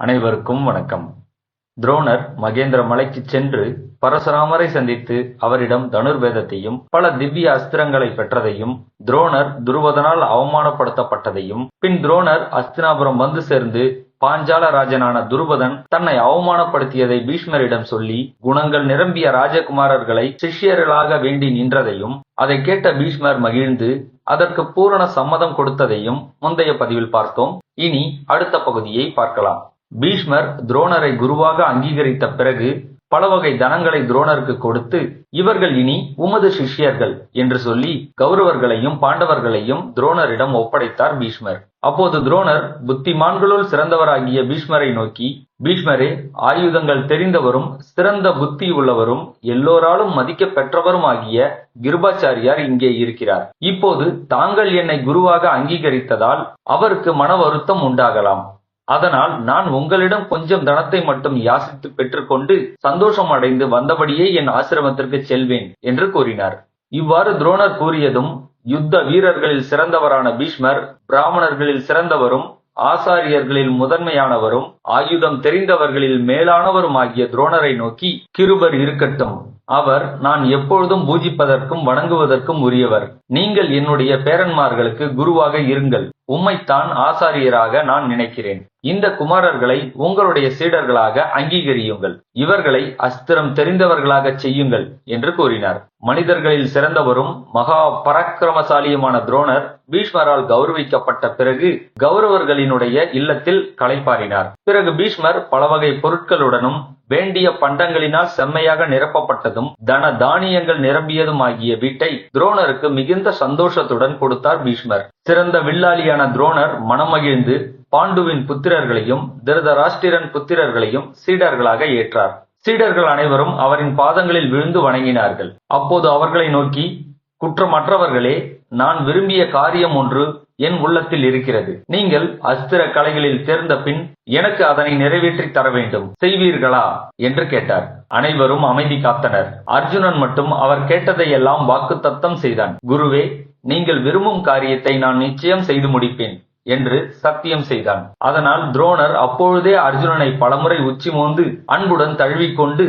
அனைவருக்கும் வணக்கம். துரோணர் மகேந்திர மலைக்கு சென்று பரசுராமரை சந்தித்து அவரிடம் தனுர்வேதத்தையும் பல திவ்ய அஸ்திரங்களை பெற்றதையும் துரோணர் துருவதனால் அவமானப்படுத்தப்பட்டதையும் பின் துரோணர் அஸ்தினாபுரம் வந்து சேர்ந்து பாஞ்சால ராஜனான துருபதன் தன்னை அவமானப்படுத்தியதை பீஷ்மரிடம் சொல்லி குணங்கள் நிரம்பிய ராஜகுமாரர்களை சிஷ்யர்களாக வேண்டி நின்றதையும் அதை கேட்ட பீஷ்மர் மகிழ்ந்து அதற்கு பூரண சம்மதம் கொடுத்ததையும் முந்தைய பதிவில் பார்த்தோம். இனி அடுத்த பகுதியை பார்க்கலாம். பீஷ்மர் துரோணரை குருவாக அங்கீகரித்த பிறகு பல வகை தனங்களை துரோணருக்கு கொடுத்து இவர்கள் இனி உமது சிஷ்யர்கள் என்று சொல்லி கௌரவர்களையும் பாண்டவர்களையும் துரோணரிடம் ஒப்படைத்தார் பீஷ்மர். அப்போது துரோணர் புத்திமான்களுள் சிறந்தவராகிய பீஷ்மரை நோக்கி பீஷ்மரே ஆயுதங்கள் தெரிந்தவரும் சிறந்த புத்தி உள்ளவரும் எல்லோராலும் மதிக்க பெற்றவரும் ஆகிய கிருபாச்சாரியார் இங்கே இருக்கிறார். இப்போது தாங்கள் என்னை குருவாக அங்கீகரித்ததால் அவருக்கு மன வருத்தம் உண்டாகலாம். அதனால் நான் உங்களிடம் கொஞ்சம் தனத்தை மட்டும் யாசித்து பெற்றுக்கொண்டு சந்தோஷம் அடைந்து வந்தபடியே என் ஆசிரமத்திற்கு செல்வேன் என்று கூறினார். இவ்வாறு துரோணர் கூறியதும் யுத்த வீரர்களில் சிறந்தவரான பீஷ்மர் பிராமணர்களில் சிறந்தவரும் ஆசாரியர்களில் முதன்மையானவரும் ஆயுதம் தெரிந்தவர்களில் மேலானவரும் ஆகிய துரோணரை நோக்கி கிருபர் இருக்கட்டும். அவர் நான் எப்பொழுதும் பூஜிப்பதற்கும் வணங்குவதற்கும் உரியவர். நீங்கள் என்னுடைய பேரன்மார்களுக்கு குருவாக இருங்கள். உம்மைத்தான் ஆசாரியராக நான் நினைக்கிறேன். இந்த குமாரர்களை உங்களுடைய சீடர்களாக அங்கீகரியுங்கள். இவர்களை அஸ்திரம் தெரிந்தவர்களாக செய்யுங்கள் என்று கூறினார். மனிதர்களில் சிறந்தவரும் மகா பராக்கிரமசாலியுமான துரோணர் பீஷ்மரால் கௌரவிக்கப்பட்ட பிறகு கௌரவர்களினுடைய இல்லத்தில் களைப்பாறினார். பிறகு பீஷ்மர் பல வகை பொருட்களுடனும் வேண்டிய பண்டங்களினால் செம்மையாக நிரப்பப்பட்டதும் தன தானியங்கள் நிரம்பியதும் ஆகிய வீட்டை துரோணருக்கு மிகுந்த சந்தோஷத்துடன் கொடுத்தார் பீஷ்மர். சிறந்த வில்லாளியான துரோணர் மனமகிழ்ந்து பாண்டுவின் புத்திரர்களையும் திருதராஷ்டிரன் புத்திரர்களையும் சீடர்களாக ஏற்றார். சீடர்கள் அனைவரும் அவரின் பாதங்களில் விழுந்து வணங்கினார்கள். அப்போது அவர்களை நோக்கி குற்றமற்றவர்களே நான் விரும்பிய காரியம் ஒன்று என் உள்ளத்தில் இருக்கிறது. நீங்கள் அஸ்திர கலைகளில் தேர்ந்த பின் எனக்கு அதனை நிறைவேற்றி தர வேண்டும். செய்வீர்களா? என்று கேட்டார். அனைவரும் அமைதி காத்தனர். அர்ஜுனன் மட்டும் அவர் கேட்டதையெல்லாம் வாக்கு தத்தம் செய்தான். குருவே நீங்கள் விரும்பும் காரியத்தை நான் நிச்சயம் செய்து முடிப்பேன். என்று சத்தியம் செய்தான். அதனால் துரோணர் அப்பொழுதே அர்ஜுனனை பலமுறை உச்சி மோந்து அன்புடன் தழுவிக்கொண்டு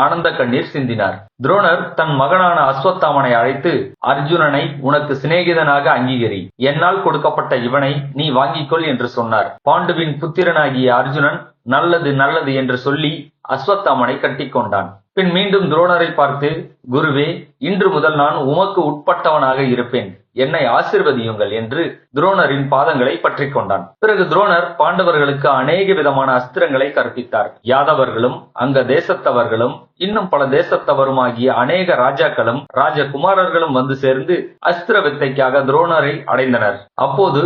ஆனந்த கண்ணீர் சிந்தினார். துரோணர் தன் மகனான அஸ்வத்தாமனை அழைத்து அர்ஜுனனை உனக்கு சிநேகிதனாக அங்கீகரி. என்னால் கொடுக்கப்பட்ட இவனை நீ வாங்கிக்கொள் என்று சொன்னார். பாண்டுவின் புத்திரனாகிய அர்ஜுனன் நல்லது நல்லது என்று சொல்லி அஸ்வத்தாமனை கட்டிக்கொண்டான் பின் மீண்டும் துரோணரை பார்த்து குருவே இன்று முதல் நான் உமக்கு உட்பட்டவனாக இருப்பேன். என்னை ஆசிர்வதியுங்கள் என்று துரோணரின் பாதங்களை பற்றி கொண்டான். பிறகு துரோணர் பாண்டவர்களுக்கு அநேக விதமான அஸ்திரங்களை கற்பித்தார். யாதவர்களும் அங்க தேசத்தவர்களும் இன்னும் பல தேசத்தவருமாகிய அநேக ராஜாக்களும் ராஜகுமாரர்களும் வந்து சேர்ந்து அஸ்திர வித்தைக்காக துரோணரை அடைந்தனர். அப்போது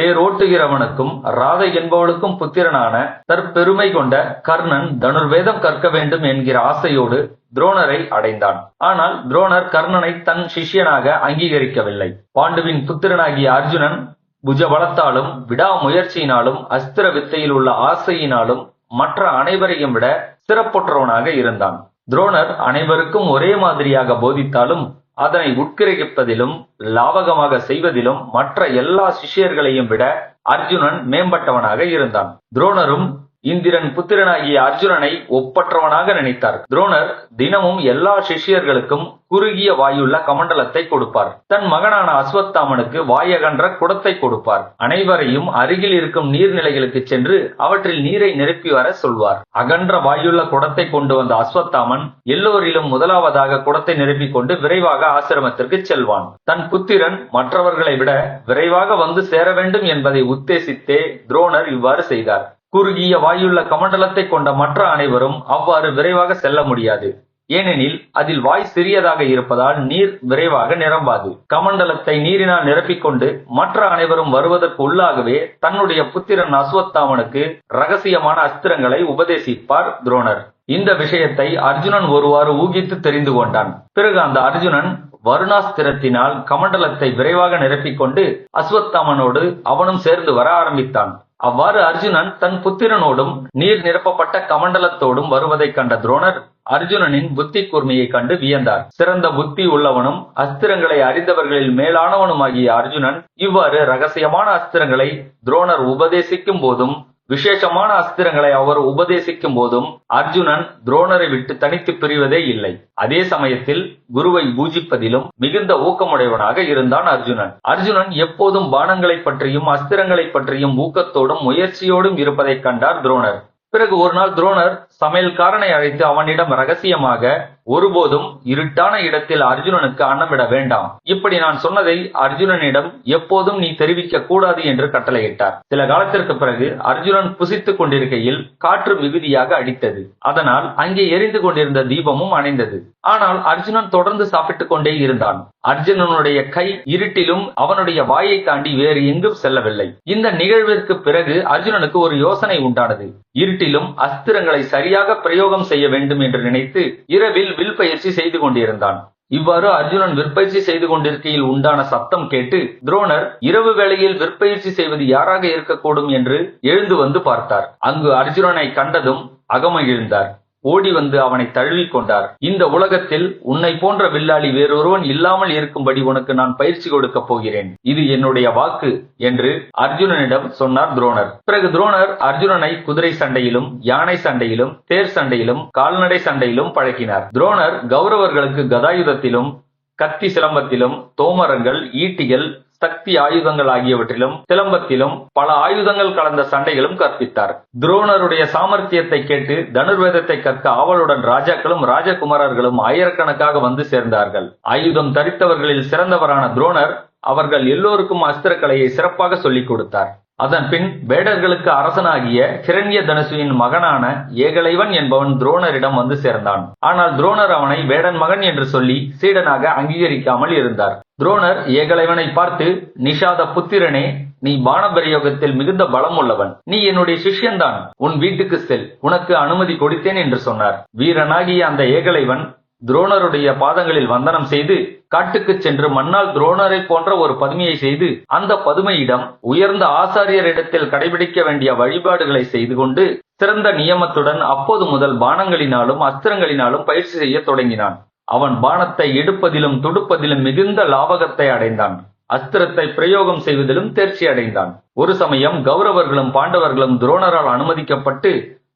தேரோட்டுகிறவனுக்கும் ராதை என்பவளுக்கும் புத்திரனான தற்பெருமை கொண்ட கர்ணன் தனுர்வேதம் கற்க வேண்டும் என்கிற ஆசையோடு துரோணரை அடைந்தான். ஆனால் துரோணர் கர்ணனை தன் சிஷ்யனாக அங்கீகரிக்கவில்லை. பாண்டுவின் புத்திரனாகிய அர்ஜுனன் புஜபலத்தாலும் விடாமுயற்சியினாலும் அஸ்திர வித்தையில் உள்ள ஆசையினாலும் மற்ற அனைவரையும் விட சிறப்புற்றவனாக இருந்தான். துரோணர் அனைவருக்கும் ஒரே மாதிரியாக போதித்தாலும் அதனை உட்கிரகிப்பதிலும் லாவகமாக செய்வதிலும் மற்ற எல்லா சிஷ்யர்களையும் விட அர்ஜுனன் மேம்பட்டவனாக இருந்தான். துரோணரும் இந்திரன் புத்திரனாகிய அர்ஜுனனை ஒப்பற்றவனாக நினைத்தார். துரோணர் தினமும் எல்லா சிஷ்யர்களுக்கும் குறுகிய வாயுள்ள கமண்டலத்தை கொடுப்பார். தன் மகனான அஸ்வத்தாமனுக்கு வாயகன்ற குடத்தை கொடுப்பார். அனைவரையும் அருகில் இருக்கும் நீர்நிலைகளுக்கு சென்று அவற்றில் நீரை நிரப்பி வர சொல்வார். அகன்ற வாயுள்ள குடத்தை கொண்டு வந்த அஸ்வத்தாமன் எல்லோரிலும் முதலாவதாக குடத்தை நிரப்பிக் கொண்டு விரைவாக ஆசிரமத்திற்கு செல்வான். தன் புத்திரன் மற்றவர்களை விட விரைவாக வந்து சேர வேண்டும் என்பதை உத்தேசித்தே துரோணர் இவ்வாறு செய்தார். குறுகிய வாயுள்ள கமண்டலத்தை கொண்ட மற்ற அனைவரும் அவ்வாறு விரைவாக செல்ல முடியாது. ஏனெனில் அதில் வாய் சிறியதாக இருப்பதால் நீர் விரைவாக நிரம்பாது. கமண்டலத்தை நீரினால் நிரப்பிக்கொண்டு மற்ற அனைவரும் வருவதற்கு உள்ளாகவே தன்னுடைய புத்திரன் அஸ்வத்தாமனுக்கு ரகசியமான அஸ்திரங்களை உபதேசிப்பார் துரோணர். இந்த விஷயத்தை அர்ஜுனன் ஒருவாறு ஊகித்து தெரிந்து கொண்டான். பிறகு அந்த அர்ஜுனன் வருணாஸ்திரத்தினால் கமண்டலத்தை விரைவாக நிரப்பிக்கொண்டு அஸ்வத்தாமனோடு அவனும் சேர்ந்து வர ஆரம்பித்தான். அவ்வாறு அர்ஜுனன் தன் புத்திரனோடும் நீர் நிரப்பப்பட்ட கமண்டலத்தோடும் வருவதைக் கண்ட துரோணர் அர்ஜுனனின் புத்தி கூர்மையை கண்டு வியந்தார். சிறந்த புத்தி உள்ளவனும் அஸ்திரங்களை அறிந்தவர்களில் மேலானவனுமாகிய அர்ஜுனன் இவ்வாறு ரகசியமான அஸ்திரங்களை துரோணர் உபதேசிக்கும் போதும் விசேஷமான அஸ்திரங்களை அவர் உபதேசிக்கும் போதும் அர்ஜுனன் துரோணரை விட்டு தனித்து பிரிவதே இல்லை. அதே சமயத்தில் குருவை பூஜிப்பதிலும் மிகுந்த ஊக்கமுடையவனாக இருந்தான் அர்ஜுனன். அர்ஜுனன் எப்போதும் பானங்களை பற்றியும் அஸ்திரங்களை பற்றியும் ஊக்கத்தோடும் முயற்சியோடும் இருப்பதைக் கண்டார் துரோணர். பிறகு ஒரு நாள் துரோணர் சமையல்காரனை அழைத்து அவனிடம் ரகசியமாக ஒருபோதும் இருட்டான இடத்தில் அர்ஜுனனுக்கு அன்னமிட வேண்டாம். இப்படி நான் சொன்னதை அர்ஜுனனிடம் எப்போதும் நீ தெரிவிக்க கூடாது என்று கட்டளையிட்டார். சில காலத்திற்கு பிறகு அர்ஜுனன் புசித்துக் கொண்டிருக்கையில் காற்று மிகுதியாக அடித்தது. அதனால் அங்கே எரிந்து கொண்டிருந்த தீபமும் அணைந்தது. ஆனால் அர்ஜுனன் தொடர்ந்து சாப்பிட்டுக் கொண்டே இருந்தான். அர்ஜுனனுடைய கை இருட்டிலும் அவனுடைய வாயை தாண்டி வேறு எங்கும் செல்லவில்லை. இந்த நிகழ்விற்கு பிறகு அர்ஜுனனுக்கு ஒரு யோசனை உண்டானது. இருட்டிலும் அஸ்திரங்களை சரியாக பிரயோகம் செய்ய வேண்டும் என்று நினைத்து இரவில் வில் பயிற்சி செய்து கொண்டிருந்தான். இவ்வாறு அர்ஜுனன் விற்பயிற்சி செய்து கொண்டிருக்கையில் உண்டான சத்தம் கேட்டு துரோணர் இரவு வேளையில் விற்பயிற்சி செய்வது யாராக இருக்கக்கூடும் என்று எழுந்து வந்து பார்த்தார். அங்கு அர்ஜுனனை கண்டதும் அகமகிழ்ந்தார். ஓடி வந்து அவனை தழுவிக் கொண்டார். இந்த உலகத்தில் உன்னை போன்ற வில்லாளி வேறொருவன் இல்லாமல் இருக்கும்படி உனக்கு நான் பயிற்சி கொடுக்கப் போகிறேன். இது என்னுடைய வாக்கு என்று அர்ஜுனனிடம் சொன்னார் துரோணர். பிறகு துரோணர் அர்ஜுனனை குதிரை சண்டையிலும் யானை சண்டையிலும் தேர் சண்டையிலும் கால்நடை சண்டையிலும் பழக்கினார் துரோணர் கௌரவர்களுக்கு கதாயுதத்திலும் கத்தி சிலம்பத்திலும் தோமரங்கள் ஈட்டிகள் சக்தி ஆயுதங்கள் ஆகியவற்றிலும் சிலம்பத்திலும் பல ஆயுதங்கள் கலந்த சண்டைகளும் கற்பித்தார். துரோணருடைய சாமர்த்தியத்தை கேட்டு தனுர்வேதத்தை கற்க ஆவலுடன் ராஜாக்களும் ராஜகுமாரர்களும் ஆயிரக்கணக்காக வந்து சேர்ந்தார்கள். ஆயுதம் தரித்தவர்களில் சிறந்தவரான துரோணர் அவர்கள் எல்லோருக்கும் அஸ்திரக்கலையை சிறப்பாக சொல்லிக் கொடுத்தார். அதன் பின் வேடர்களுக்கு அரசனாகிய கிரண்ய தனுசுவின் மகனான ஏகலைவன் என்பவன் துரோணரிடம் வந்து சேர்ந்தான். ஆனால் துரோணர் அவனை வேடன் மகன் என்று சொல்லி சீடனாக அங்கீகரிக்காமல் இருந்தார். துரோணர் ஏகலைவனை பார்த்து நிஷாத புத்திரனே நீ பானபிரயோகத்தில் மிகுந்த பலம் உள்ளவன் நீ என்னுடைய சிஷ்யன்தான். உன் வீட்டுக்கு செல். உனக்கு அனுமதி கொடுத்தேன் என்று சொன்னார். வீரனாகிய அந்த ஏகலைவன் துரோணருடைய பாதங்களில் வந்தனம் செய்து காட்டுக்கு சென்று மன்னால் துரோணரை போன்ற ஒரு பதுமையை செய்து அந்த பதுமையிடம் உயர்ந்த ஆசாரியரிடத்தில் கடைபிடிக்க வேண்டிய வழிபாடுகளை செய்து கொண்டு சிறந்த நியமத்துடன் அப்போது முதல் பானங்களினாலும் அஸ்திரங்களினாலும் பயிற்சி செய்ய தொடங்கினான். அவன் பானத்தை எடுப்பதிலும் துடுப்பதிலும் மிகுந்த லாபகத்தை அடைந்தான். அஸ்திரத்தை பிரயோகம் செய்வதிலும் தேர்ச்சி அடைந்தான். ஒரு சமயம் கௌரவர்களும் பாண்டவர்களும் துரோணரால் அனுமதிக்கப்பட்டு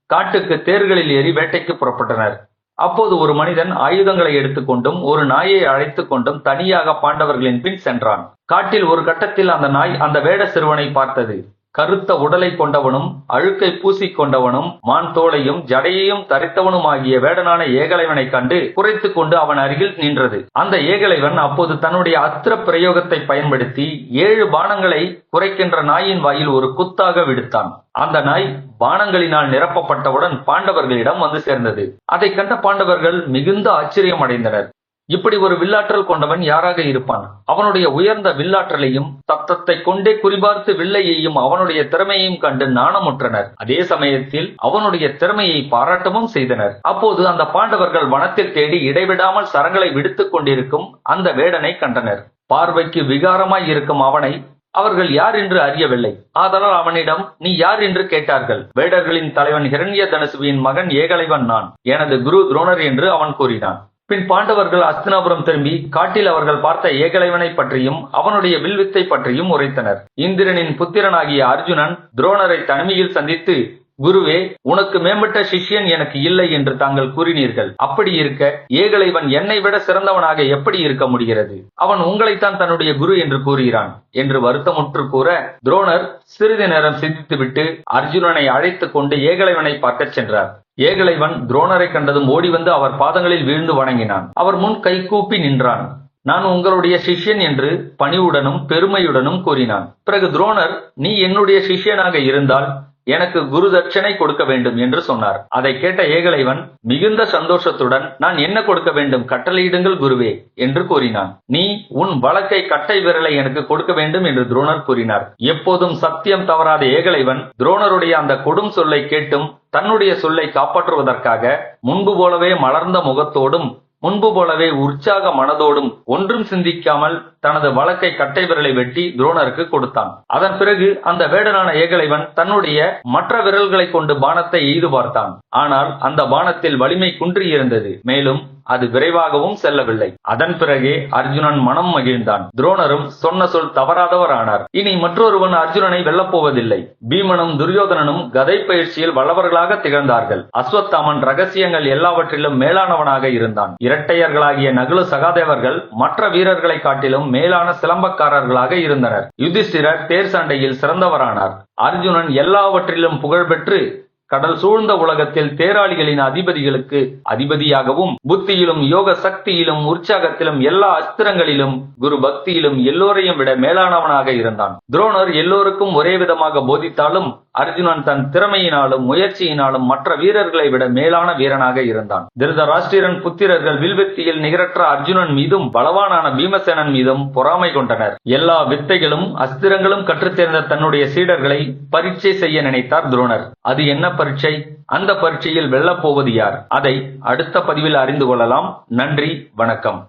காட்டுக்கு தேர்களில் ஏறி வேட்டைக்கு புறப்பட்டனர். அப்போது ஒரு மனிதன் ஆயுதங்களை எடுத்துக்கொண்டும் ஒரு நாயை அழைத்துக் கொண்டும் தனியாக பாண்டவர்களின் பின் சென்றான். காட்டில் ஒரு கட்டத்தில் அந்த நாய் அந்த வேட சிறுவனை பார்த்தது. கருத்த உடலை கொண்டவனும் அழுக்கை பூசிக் கொண்டவனும் மான் தோளையும் ஜடையையும் தரித்தவனும் ஆகிய வேடனான ஏகலைவனை கண்டு குறைத்துக் கொண்டு அவன் அருகில் நின்றது. அந்த ஏகலைவன் அப்போது தன்னுடைய அஸ்திர பிரயோகத்தை பயன்படுத்தி ஏழு பானங்களை குறைக்கின்ற நாயின் வாயில் ஒரு குத்தாக விடுத்தான். அந்த நாய் பானங்களினால் நிரப்பப்பட்டவுடன் பாண்டவர்களிடம் வந்து சேர்ந்தது. அதை கண்ட பாண்டவர்கள் மிகுந்த ஆச்சரியம் அடைந்தனர் இப்படி ஒரு வில்லாற்றல் கொண்டவன் யாராக இருப்பான்? அவனுடைய உயர்ந்த வில்லாற்றலையும் தத்தத்தை கொண்டே குறிபார்த்து வில்லையையும் அவனுடைய திறமையையும் கண்டு நாணமுற்றனர். அதே சமயத்தில் அவனுடைய திறமையை பாராட்டவும் செய்தனர். அப்போது அந்த பாண்டவர்கள் வனத்தில் தேடி இடைவிடாமல் சரங்களை விடுத்துக் கொண்டிருக்கும் அந்த வேடனை கண்டனர். பார்வைக்கு விகாரமாய் இருக்கும் அவனை அவர்கள் யார் என்று அறியவில்லை. ஆதலால் அவனிடம் நீ யார் என்று கேட்டார்கள். வேடர்களின் தலைவன் ஹிரண்ய தனுசுவின் மகன் ஏகலைவன் நான். எனது குரு துரோணர் என்று அவன் கூறினான். பின் பாண்டவர்கள் அஸ்தினாபுரம் திரும்பி காட்டில் அவர்கள் பார்த்த ஏகலைவனை பற்றியும் அவனுடைய வில்வித்தை பற்றியும் உரைத்தனர். இந்திரனின் புத்திரனாகிய அர்ஜுனன் துரோணரை தனிமையில் சந்தித்து குருவே உனக்கு மேம்பட்ட சிஷ்யன் எனக்கு இல்லை என்று தாங்கள் கூறினீர்கள். அப்படி இருக்க ஏகலைவன் என்னை விட சிறந்தவனாக எப்படி இருக்க முடிகிறது? அவன் உங்களைத்தான் தன்னுடைய குரு என்று கூறுகிறான். என்று வருத்தமுற்று கூற துரோணர் சிறிது நேரம் சிந்தித்துவிட்டு அர்ஜுனனை அழைத்துக் கொண்டு ஏகலைவனை பார்க்கச் சென்றார். ஏகலைவன் துரோணரை கண்டதும் ஓடி வந்து அவர் பாதங்களில் வீழ்ந்து வணங்கினான். அவர் முன் கைகூப்பி நின்றான். நான் உங்களுடைய சிஷ்யன் என்று பணிவுடனும் பெருமையுடனும் கூறினான். பிறகு துரோணர் நீ என்னுடைய சிஷ்யனாக இருந்தால் எனக்கு குரு தட்சணை கொடுக்க வேண்டும் என்று சொன்னார். அதை கேட்ட ஏகலைவன் மிகுந்த சந்தோஷத்துடன் நான் என்ன கொடுக்க வேண்டும்? கட்டளையிடுங்கள் குருவே என்று கூறினான். நீ உன் வழக்கை கட்டை விரலை எனக்கு கொடுக்க வேண்டும் என்று துரோணர் கூறினார். எப்போதும் சத்தியம் தவறாத ஏகலைவன் துரோணருடைய அந்த கொடும் சொல்லை கேட்டும் தன்னுடைய சொல்லை காப்பாற்றுவதற்காக முன்பு போலவே மலர்ந்த முகத்தோடும் முன்பு போலவே உற்சாக மனதோடும் ஒன்றும் சிந்திக்காமல் தனது வழக்கை கட்டை விரலை வெட்டி துரோணருக்கு கொடுத்தான். அதன் பிறகு அந்த வேடனான ஏகலைவன் தன்னுடைய மற்ற விரல்களை கொண்டு பானத்தை எய்து பார்த்தான். ஆனால் அந்த பானத்தில் வலிமை குன்றி இருந்தது மேலும் அது விரைவாகவும் செல்லவில்லை. அதன் பிறகே அர்ஜுனன் மனம் மகிழ்ந்தான். துரோணரும் சொன்ன சொல் தவறாதவரானார். இனி மற்றொருவன் அர்ஜுனனை வெல்லப்போவதில்லை. பீமனும் துரியோதனனும் கதை பயிற்சியில் வல்லவர்களாக திகழ்ந்தார்கள். அஸ்வத்தாமன் ரகசியங்கள் எல்லாவற்றிலும் மேலானவனாக இருந்தான். இரட்டையர்களாகிய நகுலு சகாதேவர்கள் மற்ற வீரர்களை காட்டிலும் மேலான சிலம்பக்காரர்களாக இருந்தனர். யுதிஷ்டிரர் தேர் சண்டையில் சிறந்தவரானார். அர்ஜுனன் எல்லாவற்றிலும் புகழ்பெற்று கடல் சூழ்ந்த உலகத்தில் தேராளிகளின் அதிபதிகளுக்கு அதிபதியாகவும் புத்தியிலும் யோக சக்தியிலும் உற்சாகத்திலும் எல்லா அஸ்திரங்களிலும் குரு பக்தியிலும் எல்லோரையும் விட மேலானவனாக இருந்தான். துரோணர் எல்லோருக்கும் ஒரே விதமாக போதித்தாலும் அர்ஜுனன் தன் திறமையினாலும் முயற்சியினாலும் மற்ற வீரர்களை விட மேலான வீரனாக இருந்தான். திருதராஷ்டிரன் புத்திரர்கள் வில்வித்தியில் நிகரற்ற அர்ஜுனன் மீதும் பலவானான பீமசேனன் மீதும் பொறாமை கொண்டனர். எல்லா வித்தைகளும் அஸ்திரங்களும் கற்றுத் தேர்ந்த தன்னுடைய சீடர்களை பரீட்சை செய்ய நினைத்தார் துரோணர். அது என்ன பரீட்சை? அந்த பரீட்சையில் வெல்லப்போவது யார்? அதை அடுத்த பதிவில் அறிந்து கொள்ளலாம். நன்றி வணக்கம்.